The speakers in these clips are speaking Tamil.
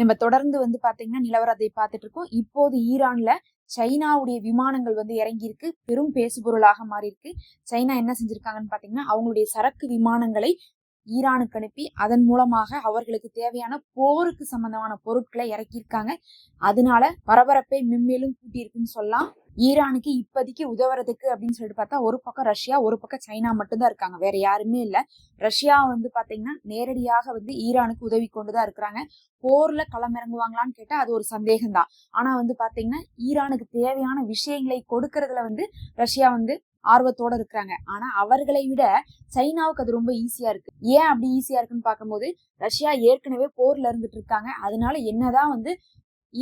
நம்ம தொடர்ந்து வந்து பாத்தீங்கன்னா நிலவரத்தை பார்த்துட்டு இருக்கோம். இப்போது ஈரான்ல சைனாவுடைய விமானங்கள் வந்து இறங்கியிருக்கு. பெரும் பேசுபொருளாக மாறி இருக்கு சைனா என்ன செஞ்சிருக்காங்கன்னு பாத்தீங்கன்னா அவங்களுடைய சரக்கு விமானங்களை ஈரானுக்கு அனுப்பி அதன் மூலமாக அவர்களுக்கு தேவையான போருக்கு சம்பந்தமான பொருட்களை இறக்கியிருக்காங்க. அதனால பரபரப்பை மென்மேலும் கூட்டியிருக்குன்னு சொல்லலாம். ஈரானுக்கு இப்போதைக்கு உதவுறதுக்கு அப்படின்னு சொல்லிட்டு பார்த்தா ஒரு பக்கம் ரஷ்யா ஒரு பக்கம் சைனா மட்டும்தான் இருக்காங்க. வேற யாருமே இல்லை. ரஷ்யா வந்து பார்த்தீங்கன்னா நேரடியாக வந்து ஈரானுக்கு உதவி கொண்டுதான் இருக்கிறாங்க. போர்ல களமிறங்குவாங்களான்னு கேட்டா அது ஒரு சந்தேகம் தான் ஆனா வந்து பாத்தீங்கன்னா ஈரானுக்கு தேவையான விஷயங்களை கொடுக்கறதுல வந்து ரஷ்யா வந்து ஆர்வத்தோட இருக்கிறாங்க. ஆனா அவர்களை விட சைனாவுக்கு அது ரொம்ப ஈஸியா இருக்கு. ஏன் அப்படி ஈஸியா இருக்குன்னு பார்க்கும்போது ரஷ்யா ஏற்கனவே போர்ல இருந்துட்டு இருக்காங்க. அதனால என்னதான் வந்து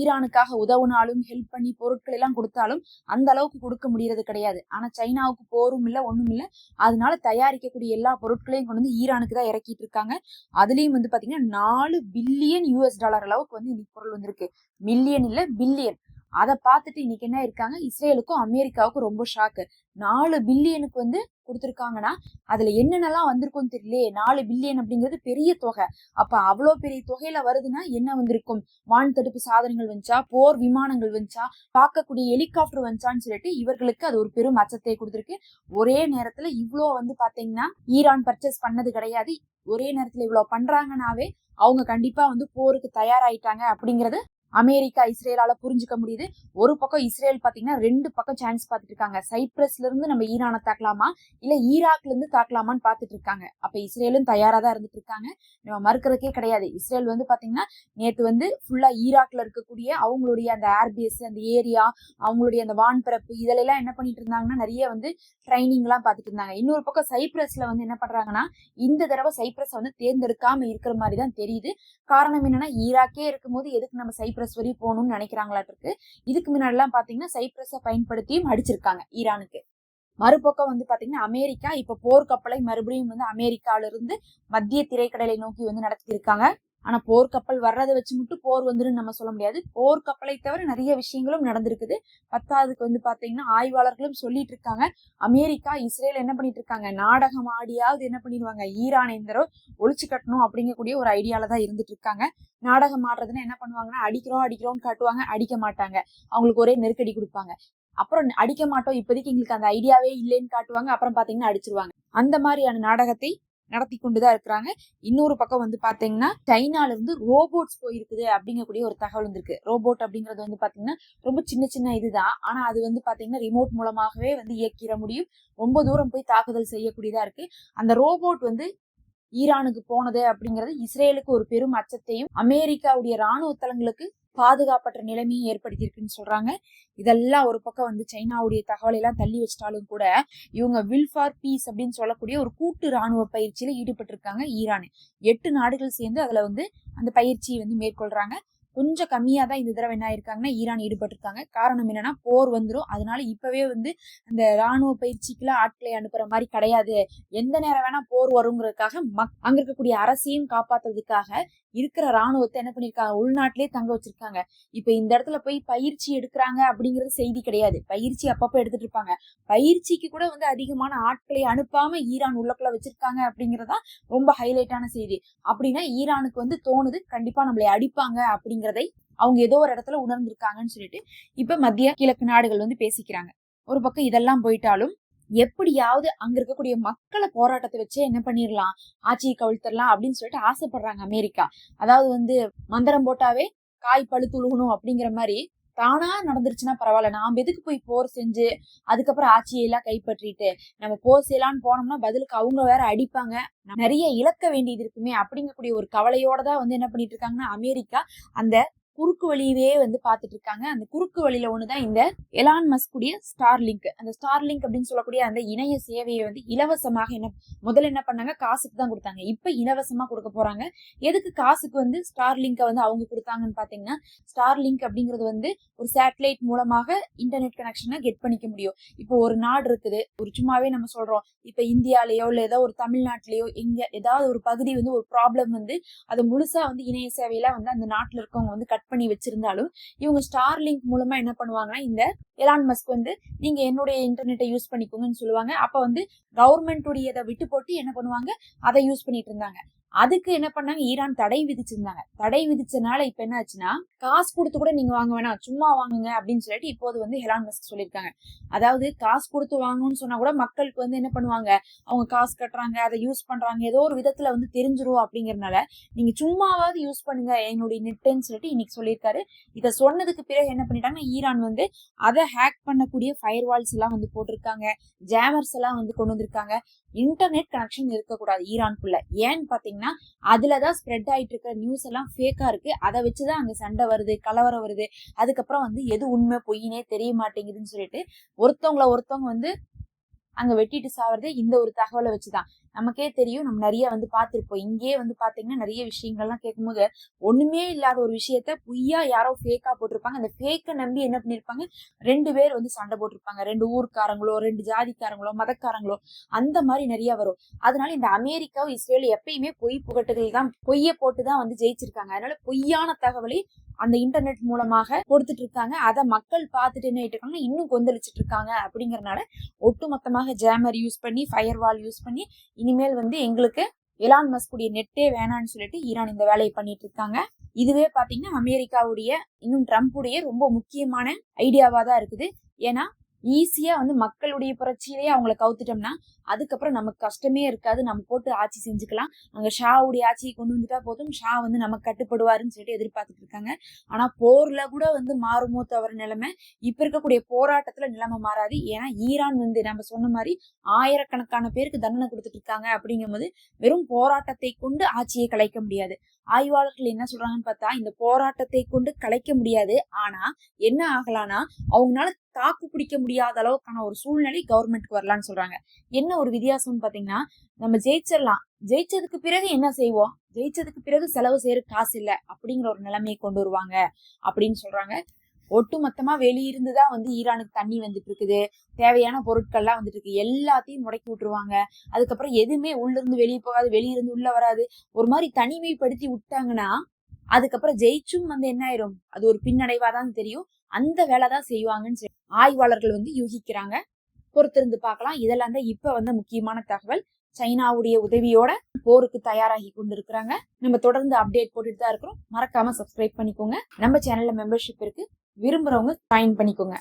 ஈரானுக்காக உதவுனாலும் ஹெல்ப் பண்ணி பொருட்கள் எல்லாம் கொடுத்தாலும் அந்த அளவுக்கு கொடுக்க முடியறது கிடையாது. ஆனா சைனாவுக்கு போரும் இல்லை ஒண்ணும் இல்லை. அதனால தயாரிக்கக்கூடிய எல்லா பொருட்களையும் கொண்டு வந்து ஈரானுக்கு தான் இறக்கிட்டு இருக்காங்க. அதுலயும் வந்து பாத்தீங்கன்னா நாலு பில்லியன் யூஎஸ் டாலர் அளவுக்கு வந்து இந்த பொருள் வந்திருக்கு. மில்லியன் இல்ல பில்லியன் அதை பார்த்துட்டு இன்னைக்கு என்ன இருக்காங்க? இஸ்ரேலுக்கும் அமெரிக்காவுக்கும் ரொம்ப ஷாக்கு நாலு பில்லியனுக்கு வந்து கொடுத்துருக்காங்கன்னா அதுல என்னென்னலாம் வந்திருக்கும்னு தெரியலையே. நாலு பில்லியன் அப்படிங்கிறது பெரிய தொகை. அப்ப அவ்வளோ பெரிய தொகையில வருதுன்னா என்ன வந்திருக்கும்? வான் தடுப்பு சாதனங்கள் வந்துச்சா? போர் விமானங்கள் வந்துச்சா? பார்க்கக்கூடிய ஹெலிகாப்டர் வந்துச்சான்னு சொல்லிட்டு இவர்களுக்கு அது ஒரு பெரும் அச்சத்தை கொடுத்துருக்கு. ஒரே நேரத்துல இவ்வளோ வந்து பாத்தீங்கன்னா ஈரான் பர்ச்சேஸ் பண்ணது கிடையாது. ஒரே நேரத்துல இவ்வளவு பண்றாங்கனாவே அவங்க கண்டிப்பா வந்து போருக்கு தயாராயிட்டாங்க அப்படிங்கறது அமெரிக்கா இஸ்ரேலால புரிஞ்சுக்க முடியுது. ஒரு பக்கம் இஸ்ரேல் பாத்தீங்கன்னா ரெண்டு பக்கம் சான்ஸ் பார்த்துட்டு இருக்காங்க. சைப்ரஸ்ல இருந்து நம்ம ஈரானை தாக்கலாமா? இல்ல ஈராக்ல இருந்து தாக்கலாமான்னு பார்த்துட்டு இருக்காங்க. அப்ப இஸ்ரேலும் தயாரா தான் இருந்துட்டு இருக்காங்க. நம்ம மறுக்கிறதுக்கே கிடையாது. இஸ்ரேல் வந்து பாத்தீங்கன்னா நேத்து வந்து ஃபுல்லா ஈராக்ல இருக்கக்கூடிய அவங்களுடைய அந்த ஏர்பேஸ் அந்த ஏரியா அவங்களுடைய அந்த வான்பரப்பு இதெல்லாம் என்ன பண்ணிட்டு இருந்தாங்கன்னா நிறைய வந்து ட்ரைனிங் எல்லாம் பார்த்துட்டு இருந்தாங்க. இன்னொரு பக்கம் சைப்ரஸ்ல வந்து என்ன பண்றாங்கன்னா இந்த தடவை சைப்ரஸ் வந்து தேர்ந்தெடுக்காம இருக்கிற மாதிரி தான் தெரியுது. காரணம் என்னன்னா ஈராக்கே இருக்கும்போது எதுக்கு நம்ம சைப்ரஸ் வரையும் போகணும்னு நினைக்கிறாங்களாட்டு இதுக்கு முன்னாடிலாம் பார்த்தீங்கன்னா சைப்ரஸை பயன்படுத்தியும் அடிச்சிருக்காங்க ஈரானுக்கு. மறுபக்கம் வந்து பாத்தீங்கன்னா அமெரிக்கா இப்ப போர்க்கப்பலை மறுபடியும் வந்து அமெரிக்கால இருந்து மத்திய திரைக்கடலை நோக்கி வந்து நடத்தியிருக்காங்க. ஆனா போர்க்கப்பல் வர்றதை வச்சு மட்டும் போர் வந்துடும் நம்ம சொல்ல முடியாது. போர்க்கப்பலை தவிர நிறைய விஷயங்களும் நடந்திருக்குது. பத்தாவதுக்கு வந்து பாத்தீங்கன்னா ஆய்வாளர்களும் சொல்லிட்டு இருக்காங்க. அமெரிக்கா இஸ்ரேல் என்ன பண்ணிட்டு இருக்காங்க? நாடகம் ஆடியாவது என்ன பண்ணிடுவாங்க? ஈரான் எந்த ஒழிச்சு கட்டணும் அப்படிங்கக்கூடிய ஒரு ஐடியால தான் இருந்துட்டு இருக்காங்க. நாடகம் ஆடுறதுன்னா என்ன பண்ணுவாங்கன்னா அடிக்கிறோம் அடிக்கிறோம்னு காட்டுவாங்க. அடிக்க மாட்டாங்க. அவங்களுக்கு ஒரே நெருக்கடி கொடுப்பாங்க. அப்புறம் அடிக்க மாட்டோம். இப்போதைக்கு எங்களுக்கு அந்த ஐடியாவே இல்லைன்னு காட்டுவாங்க. அப்புறம் பாத்தீங்கன்னா அடிச்சிருவாங்க. அந்த மாதிரியான நாடகத்தை நடத்தி கொண்டுதான் இருக்கிறாங்க. இன்னொரு பக்கம் வந்து பாத்தீங்கன்னா சைனால இருந்து ரோபோட்ஸ் போயிருக்குது அப்படிங்கக்கூடிய ஒரு தகவல் வந்திருக்கு. ரோபோட் அப்படிங்கிறது வந்து பாத்தீங்கன்னா ரொம்ப சின்ன சின்ன இதுதான். ஆனா அது வந்து பாத்தீங்கன்னா ரிமோட் மூலமாகவே வந்து இயக்கிட முடியும். ரொம்ப தூரம் போய் தாக்குதல் செய்யக்கூடியதா இருக்கு. அந்த ரோபோட் வந்து ஈரானுக்கு போனது அப்படிங்கிறது இஸ்ரேலுக்கு ஒரு பெரும் அச்சத்தையும் அமெரிக்காவுடைய ராணுவ தளங்களுக்கு பாதுகாப்பற்ற நிலைமையும் ஏற்படுத்தியிருக்குன்னு சொல்றாங்க. இதெல்லாம் ஒரு பக்கம் வந்து சைனாவுடைய தகவலை எல்லாம் தள்ளி வச்சிட்டாலும் கூட இவங்க வில் ஃபார் பீஸ் அப்படின்னு சொல்லக்கூடிய ஒரு கூட்டு ராணுவ பயிற்சியில ஈடுபட்டிருக்காங்க ஈரான். எட்டு நாடுகள் சேர்ந்து அதுல வந்து அந்த பயிற்சியை வந்து மேற்கொள்றாங்க. கொஞ்சம் கம்மியா தான் இந்த தடவை என்ன ஆயிருக்காங்கன்னா ஈரான் ஈடுபட்டிருக்காங்க. காரணம் என்னன்னா போர் வந்துடும் அதனால இப்பவே வந்து அந்த ராணுவ பயிற்சிக்கெல்லாம் ஆட்களை அனுப்புற மாதிரி கிடையாது. எந்த நேரம் வேணா போர் வருங்கிறதுக்காக மக் அங்க இருக்கக்கூடிய அரசையும் காப்பாத்துறதுக்காக இருக்கிற ராணுவத்தை என்ன பண்ணிருக்காங்க? உள்நாட்டிலே தங்க வச்சிருக்காங்க. இப்ப இந்த இடத்துல போய் பயிற்சி எடுக்கிறாங்க அப்படிங்கிறது செய்தி கிடையாது. பயிற்சி அப்பப்ப எடுத்துட்டு இருப்பாங்க. பயிற்சிக்கு கூட வந்து அதிகமான ஆட்களை அனுப்பாம ஈரான் உள்ளக்குள்ள வச்சிருக்காங்க அப்படிங்கறதா ரொம்ப ஹைலைட்டான செய்தி. அப்படின்னா ஈரானுக்கு வந்து தோணுது கண்டிப்பா நம்மளை அடிப்பாங்க அப்படிங்கிறதை அவங்க ஏதோ ஒரு இடத்துல உணர்ந்திருக்காங்கன்னு சொல்லிட்டு இப்ப மத்திய கிழக்கு நாடுகள் வந்து பேசிக்கிறாங்க. ஒரு பக்கம் இதெல்லாம் போயிட்டாலும் எப்படியாவது அங்க இருக்கக்கூடிய மக்களை போராட்டத்தை வச்சே என்ன பண்ணிடலாம் ஆட்சியை கவிழ்த்தரலாம் அப்படின்னு சொல்லிட்டு ஆசைப்படுறாங்க அமெரிக்கா. அதாவது வந்து மந்திரம் போட்டாவே காய் பழுத்து உழுகணும் அப்படிங்கிற மாதிரி தானா நடந்துருச்சுன்னா பரவாயில்ல. நாம் எதுக்கு போய் போர் செஞ்சு அதுக்கப்புறம் ஆட்சியெல்லாம் கைப்பற்றிட்டு நம்ம போர் செய்யலாம்னு போனோம்னா பதிலுக்கு அவங்க வேற அடிப்பாங்க. நிறைய இழக்க வேண்டியது இருக்குமே அப்படிங்கக்கூடிய ஒரு கவலையோட தான் வந்து என்ன பண்ணிட்டு இருக்காங்கன்னா அமெரிக்கா அந்த குறுக்கு வழியவே வந்து பார்த்துட்டு இருக்காங்க அந்த குறுக்கு வழியில ஒண்ணுதான் இந்த எலான் மஸ்குடைய ஸ்டார் லிங்க் அந்த ஸ்டார் லிங்க் அப்படின்னு சொல்லக்கூடிய அந்த இணைய சேவையை வந்து இலவசமாக என்ன முதல்ல என்ன பண்ணாங்க? காசுக்கு தான் கொடுத்தாங்க. இப்ப இலவசமா கொடுக்க போறாங்க. எதுக்கு காசுக்கு வந்து ஸ்டார் லிங்கை வந்து அவங்க கொடுத்தாங்கன்னு பாத்தீங்கன்னா ஸ்டார் லிங்க் அப்படிங்கிறது வந்து ஒரு சேட்டலைட் மூலமாக இன்டர்நெட் கனெக்ஷனை கெட் பண்ணிக்க முடியும். இப்போ ஒரு நாடு இருக்குது. ஒரு சும்மாவே நம்ம சொல்றோம். இப்ப இந்தியாலயோ இல்ல ஏதோ ஒரு தமிழ்நாட்டிலேயோ எங்க ஏதாவது ஒரு பகுதி வந்து ஒரு ப்ராப்ளம் வந்து அதை முழுசா வந்து இணைய சேவையில வந்து அந்த நாட்டுல இருக்கவங்க வந்து கட் பண்ணி வச்சிருந்தாலும் இவங்க ஸ்டார் லிங்க் மூலமா என்ன பண்ணுவாங்கன்னா இந்த எலான் மஸ்க் வந்து நீங்க என்னுடைய இன்டர்நெட்டை யூஸ் பண்ணிக்கோங்கன்னு சொல்லுவாங்க. அப்ப வந்து கவர்மெண்ட்டுடையதை விட்டு போட்டு என்ன பண்ணுவாங்க? அதை யூஸ் பண்ணிட்டு இருந்தாங்க. அதுக்கு என்ன பண்ணாங்க? ஈரான் தடை விதிச்சிருந்தாங்க. தடை விதிச்சனால இப்ப என்ன ஆச்சுன்னா காசு கொடுத்து கூட நீங்க வாங்க வேணாம். சும்மா வாங்குங்க அப்படின்னு சொல்லிட்டு இப்போது வந்து ஹெலான் மஸ்க் சொல்லியிருக்காங்க. அதாவது காசு கொடுத்து வாங்கணும்னு சொன்னா கூட மக்களுக்கு வந்து என்ன பண்ணுவாங்க? அவங்க காசு கட்டுறாங்க அதை யூஸ் பண்றாங்க. ஏதோ ஒரு விதத்துல வந்து தெரிஞ்சிரும் அப்படிங்கறதுனால நீங்க சும்மாவாவது யூஸ் பண்ணுங்க. என்னுடைய நெட்டுன்னு சொல்லிட்டு இன்னைக்கு சொல்லியிருக்காரு. இதை சொன்னதுக்கு பிறகு என்ன பண்ணிட்டாங்கன்னா ஈரான் வந்து அதை ஹேக் பண்ணக்கூடிய ஃபயர் வால்ஸ் எல்லாம் வந்து போட்டிருக்காங்க. ஜேமர்ஸ் எல்லாம் வந்து கொண்டு வந்திருக்காங்க. இன்டர்நெட் கனெக்ஷன் இருக்கக்கூடாது ஈரான்குள்ள. ஏன்னு பாத்தீங்கன்னா அதுலதான் ஸ்ப்ரெட் ஆயிட்டு இருக்கிற நியூஸ் எல்லாம் ஃபேக்கா இருக்கு. அதை வச்சுதான் அங்க சண்டை வருது கலவரம் வருது. அதுக்கப்புறம் வந்து எது உண்மை பொய்னே தெரிய மாட்டேங்குதுன்னு சொல்லிட்டு ஒருத்தவங்கள ஒருத்தவங்க வந்து அங்க வெட்டிட்டு சாவறதே இந்த ஒரு தகவலை வச்சுதான். நமக்கே தெரியும் நம்ம நிறைய வந்து பார்த்துருப்போம். இங்கேயே வந்து பாத்தீங்கன்னா நிறைய விஷயங்கள்லாம் கேட்கும்போது ஒண்ணுமே இல்லாத ஒரு விஷயத்த பொய்யா யாரோ ஃபேக்கா போட்டிருப்பாங்க. அந்த ஃபேக்கை நம்பி என்ன பண்ணிருப்பாங்க? ரெண்டு பேர் வந்து சண்டை போட்டிருப்பாங்க. ரெண்டு ஊர்க்காரங்களோ ரெண்டு ஜாதிக்காரங்களோ மதக்காரங்களோ அந்த மாதிரி நிறைய வரும். அதனால இந்த அமெரிக்காவும் இஸ்ரேல் எப்பயுமே பொய் புகட்டுகள் தான் பொய்ய போட்டுதான் வந்து ஜெயிச்சிருக்காங்க. அதனால பொய்யான தகவலை அந்த இன்டர்நெட் மூலமாக கொடுத்துட்டு இருக்காங்க அதை மக்கள் பார்த்துட்டு என்ன இருக்காங்க இன்னும் கொந்தளிச்சிட்டு இருக்காங்க அப்படிங்கறனால ஒட்டுமொத்தமாக ஜேமர் யூஸ் பண்ணி ஃபயர் வால் யூஸ் பண்ணி இனிமேல் வந்து எங்களுக்கு எலான் மஸ்குடைய நெட்டே வேணான்னு சொல்லிட்டு ஈரான் இந்த வேலையை பண்ணிட்டு இருக்காங்க இதுவே பாத்தீங்கன்னா அமெரிக்காவுடைய இன்னும் ட்ரம்ப்புடைய ரொம்ப முக்கியமான ஐடியாவா தான் இருக்குது. ஏன்னா ஈஸியா வந்து மக்களுடைய புரட்சியிலேயே அவங்கள கவுத்துட்டோம்னா அதுக்கப்புறம் நமக்கு கஷ்டமே இருக்காது. நம்ம போட்டு ஆட்சி செஞ்சுக்கலாம். அங்க ஷாவுடைய ஆட்சியை கொண்டு வந்துட்டா போதும். ஷா வந்து நமக்கு கட்டுப்படுவாருன்னு சொல்லிட்டு எதிர்பார்த்துட்டு இருக்காங்க. ஆனா போர்ல கூட வந்து மாறுமோ தவிர நிலைமை இப்ப இருக்கக்கூடிய போராட்டத்துல நிலைமை மாறாது. ஏன்னா ஈரான் வந்து நம்ம சொன்ன மாதிரி ஆயிரக்கணக்கான பேருக்கு தண்டனை கொடுத்துட்டு இருக்காங்க அப்படிங்கும்போது வெறும் போராட்டத்தை கொண்டு ஆட்சியை கலைக்க முடியாது. ஆய்வாளர்கள் என்ன சொல்றாங்கன்னு பார்த்தா இந்த போராட்டத்தை கொண்டு கலைக்க முடியாது. ஆனா என்ன ஆகலாம்னா அவங்களால தாக்கு பிடிக்க முடியாத அளவுக்கான ஒரு சூழ்நிலை கவர்மெண்ட்க்கு வரலாம்னு சொல்றாங்க. என்ன ஒரு வித்தியாசம்னு பாத்தீங்கன்னா நம்ம ஜெயிச்சிடலாம். ஜெயிச்சதுக்கு பிறகு என்ன செய்வோம்? ஜெயிச்சதுக்கு பிறகு செலவு செய்யற காசு இல்ல அப்படிங்கிற ஒரு நிலைமையை கொண்டு வருவாங்க அப்படின்னு சொல்றாங்க. ஒட்டு மொத்தமா வெளியிருந்து தான் வந்து ஈரானுக்கு தண்ணி வந்துட்டு இருக்குது. தேவையான பொருட்கள்லாம் வந்துட்டு இருக்கு. எல்லாத்தையும் முடக்கி விட்டுருவாங்க. அதுக்கப்புறம் எதுவுமே உள்ள இருந்து வெளியே போகாது வெளியிருந்து உள்ள வராது. ஒரு மாதிரி தனிமைப்படுத்தி விட்டாங்கன்னா அதுக்கப்புறம் ஜெயிச்சும் வந்து என்ன ஆயிரும்? அது ஒரு பின்னடைவா தான் தெரியும். அந்த வேலை தான் செய்வாங்கன்னு சொல்லி ஆய்வாளர்கள் வந்து யூகிக்கிறாங்க. பொறுத்திருந்து பார்க்கலாம். இதெல்லாம் தான் இப்ப வந்து முக்கியமான தகவல். சைனாவுடைய உதவியோட போருக்கு தயாராகி கொண்டு இருக்கிறாங்க நம்ம தொடர்ந்து அப்டேட் போட்டுட்டு தான் இருக்கிறோம். மறக்காம சப்ஸ்கிரைப் பண்ணிக்கோங்க. நம்ம சேனல்ல மெம்பர்ஷிப் இருக்கு. விரும்புறவங்க ஜாயின் பண்ணிக்கோங்க.